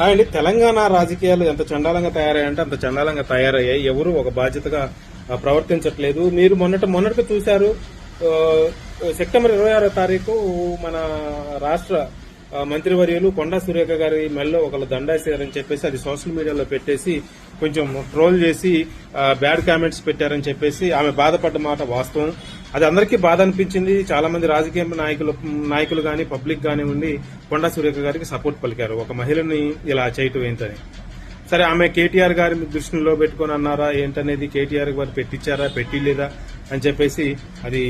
Hi Telangana రాజకీయాలు ఎంత చండాలంగా తయారయ్యాయంటే అంత చండాలంగా తయారయ్యాయి. ఎవరు ఒక బాధ్యతగా ప్రవర్తించట్లేదు. మీరు మొన్నట మొన్నటిగా చూశారు సెప్టెంబర్ ఇరవై ఆరో తారీఖు మన రాష్ట్ర మంత్రివర్యులు కొండా సురేఖ గారి మెల్లో ఒకళ్ళు దండేసారని చెప్పేసి అది సోషల్ మీడియాలో పెట్టేసి కొంచెం ట్రోల్ చేసి బ్యాడ్ కామెంట్స్ పెట్టారని చెప్పేసి ఆమె బాధపడ్డ మాట వాస్తవం. అది అందరికీ బాధ అనిపించింది. చాలా మంది రాజకీయ నాయకులు నాయకులు గాని పబ్లిక్ గాని ఉండి కొండా సురేఖ గారికి సపోర్ట్ పలికారు. ఒక మహిళని ఇలా చేయటం ఏంటని. సరే ఆమె కేటీఆర్ గారి దృష్టిలో పెట్టుకొని అన్నారా? ఏంటనేది కేటీఆర్ గారు పెట్టించారా పెట్టిలేదా అని చెప్పేసి అది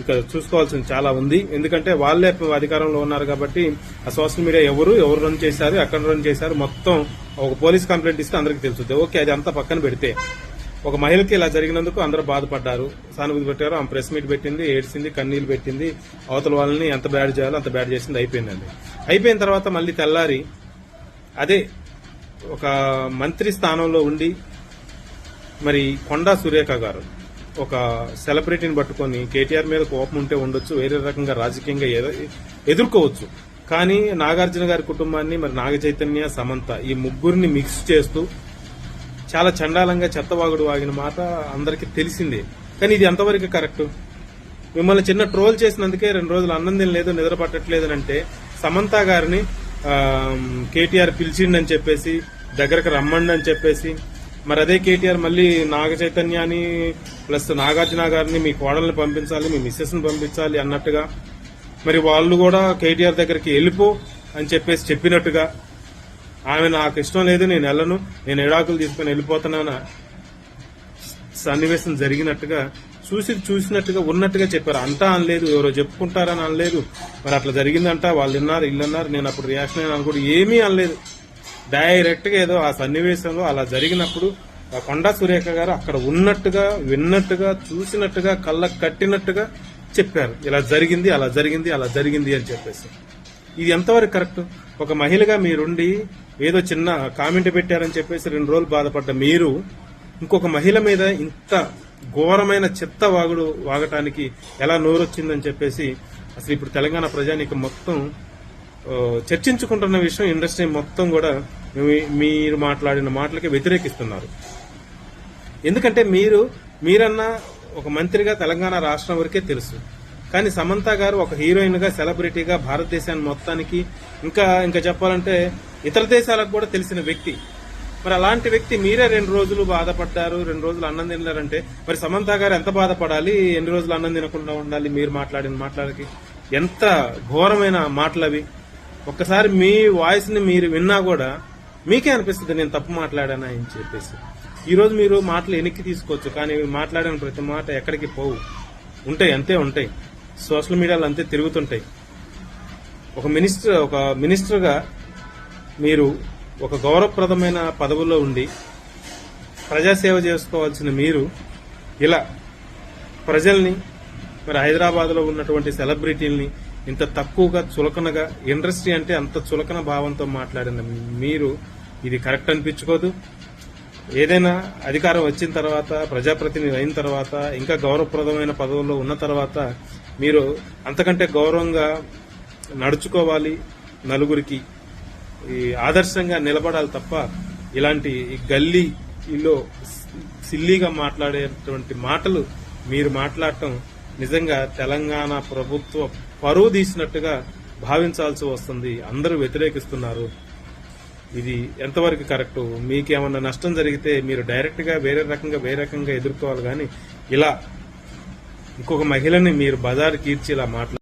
ఇంకా చూసుకోవాల్సింది చాలా ఉంది. ఎందుకంటే వాళ్ళే అధికారంలో ఉన్నారు కాబట్టి ఆ సోషల్ మీడియా ఎవరు ఎవరు రన్ చేశారు ఎక్కడ రన్ చేశారు మొత్తం ఒక పోలీస్ కంప్లైంట్ ఇస్తే అందరికీ తెలుస్తుంది. ఓకే అది అంతా పక్కన పెడితే. ఒక మహిళకి ఇలా జరిగినందుకు అందరూ బాధపడ్డారు. సానుభూతి పెట్టారు. ఆమె ప్రెస్ మీట్ పెట్టింది ఏడ్చింది కన్నీళ్ళు పెట్టింది. అవతల వాళ్ళని ఎంత బ్యాడ్ చేయాలో అంత బ్యాడ్ చేసింది అయిపోయిందండి. అయిపోయిన తర్వాత మళ్ళీ తెల్లారి అదే ఒక మంత్రి స్థానంలో ఉండి మరి కొండా సురేఖ గారు ఒక సెలబ్రిటీని పట్టుకొని కేటీఆర్ మీద కోపం ఉంటే ఉండొచ్చు వేరే రకంగా రాజకీయంగా ఎదుర్కోవచ్చు. కానీ నాగార్జున గారి కుటుంబాన్ని మరి నాగ చైతన్య సమంత ఈ ముగ్గురిని మిక్స్ చేస్తూ చాలా చండాలంగా చెత్తవాగుడు వాగిన మాట అందరికీ తెలిసిందే. కానీ ఇది ఎంతవరకు కరెక్ట్? మిమ్మల్ని చిన్న ట్రోల్ చేసినందుకే రెండు రోజులు అన్నం లేదు నిద్ర పట్టట్లేదు అంటే సమంత గారిని కేటీఆర్ పిలిచిండని చెప్పేసి దగ్గరకు రమ్మండి అని చెప్పేసి మరి అదే కేటీఆర్ మళ్ళీ నాగ చైతన్యాన్ని ప్లస్ నాగార్జున గారిని మీ కోడల్ని పంపించాలి మీ మిస్సెస్ని పంపించాలి అన్నట్టుగా మరి వాళ్ళు కూడా కేటీఆర్ దగ్గరికి వెళ్ళిపో అని చెప్పేసి చెప్పినట్టుగా ఆమె నాకు ఇష్టం లేదు నేను వెళ్ళను నేను ఎడాకులు తీసుకుని వెళ్ళిపోతున్నాను సన్నివేశం జరిగినట్టుగా చూసి చూసినట్టుగా ఉన్నట్టుగా చెప్పారు. అంతా అనలేదు ఎవరో చెప్పుకుంటారని అనలేదు. మరి అట్లా జరిగిందంట వాళ్ళు విన్నారు ఇల్లు అన్నారు నేను అప్పుడు రియాక్షన్ అయినా అనుకో ఏమీ అనలేదు. డైరెక్ట్గా ఏదో ఆ సన్నివేశంలో అలా జరిగినప్పుడు ఆ కొండా సురేఖ గారు అక్కడ ఉన్నట్టుగా విన్నట్టుగా చూసినట్టుగా కళ్ళకు కట్టినట్టుగా చెప్పారు. ఇలా జరిగింది అలా జరిగింది అలా జరిగింది అని చెప్పేసి. ఇది ఎంతవరకు కరెక్ట్? ఒక మహిళగా మీరుండి ఏదో చిన్న కామెంట్ పెట్టారని చెప్పేసి రెండు రోజులు బాధపడ్డ మీరు ఇంకొక మహిళ మీద ఇంత ఘోరమైన చెత్త వాగుడు వాగటానికి ఎలా నోరొచ్చిందని చెప్పేసి అసలు ఇప్పుడు తెలంగాణ ప్రజానికి మొత్తం చర్చించుకుంటున్న విషయం ఇండస్ట్రీ మొత్తం కూడా మీ- మీరు మాట్లాడిన మాటలకి వ్యతిరేకిస్తున్నారు. ఎందుకంటే మీరు మీరన్నా ఒక మంత్రిగా తెలంగాణ రాష్ట్రం వరకే తెలుసు. కానీ సమంత గారు ఒక హీరోయిన్గా సెలబ్రిటీగా భారతదేశాన్ని మొత్తానికి ఇంకా ఇంకా చెప్పాలంటే ఇతర దేశాలకు కూడా తెలిసిన వ్యక్తి. మరి అలాంటి వ్యక్తి మీరే రెండు రోజులు బాధపడ్డారు రెండు రోజులు అన్నం తినలేరంటే మరి సమంత గారు ఎంత బాధపడాలి? ఎన్ని రోజులు అన్నం తినకుండా ఉండాలి? మీరు మాట్లాడిన మాటలకి ఎంత ఘోరమైన మాటలవి. ఒక్కసారి మీ వాయిస్ని మీరు విన్నా కూడా మీకే అనిపిస్తుంది నేను తప్పు మాట్లాడానా అని చెప్పేసి. ఈ రోజు మీరు మాటలు వెనక్కి తీసుకోవచ్చు కానీ మాట్లాడిన ప్రతి మాట ఎక్కడికి పోవు. ఉంటాయి అంతే ఉంటాయి. సోషల్ మీడియాలో అంతే తిరుగుతుంటాయి. ఒక మినిస్టర్ ఒక మినిస్టర్గా మీరు ఒక గౌరవప్రదమైన పదవుల్లో ఉండి ప్రజాసేవ చేసుకోవాల్సిన మీరు ఇలా ప్రజల్ని మరి హైదరాబాద్లో ఉన్నటువంటి సెలబ్రిటీల్ని ఇంత తక్కువగా చులకనగా ఇండస్ట్రీ అంటే అంత చులకన భావంతో మాట్లాడిన మీరు ఇది కరెక్ట్ అనిపించుకోదు. ఏదైనా అధికారం వచ్చిన తర్వాత ప్రజాప్రతినిధి అయిన తర్వాత ఇంకా గౌరవప్రదమైన పదవుల్లో ఉన్న తర్వాత మీరు అంతకంటే గౌరవంగా నడుచుకోవాలి నలుగురికి. ఈ ఆదర్శంగా నిలబడాలి తప్ప ఇలాంటి ఈ గల్లీలో సిల్లీగా మాట్లాడేటువంటి మాటలు మీరు మాట్లాడటం నిజంగా తెలంగాణ ప్రభుత్వ పరువు తీసినట్టుగా భావించాల్సి వస్తుంది. అందరూ వ్యతిరేకిస్తున్నారు. ఇది ఎంతవరకు కరెక్ట్? మీకేమన్నా నష్టం జరిగితే మీరు డైరెక్ట్గా వేరే రకంగా వేరే రకంగా ఎదుర్కోవాలి కానీ ఇలా ఇంకొక మహిళని మీరు బజారుకి కీర్చి ఇలా మాట్లా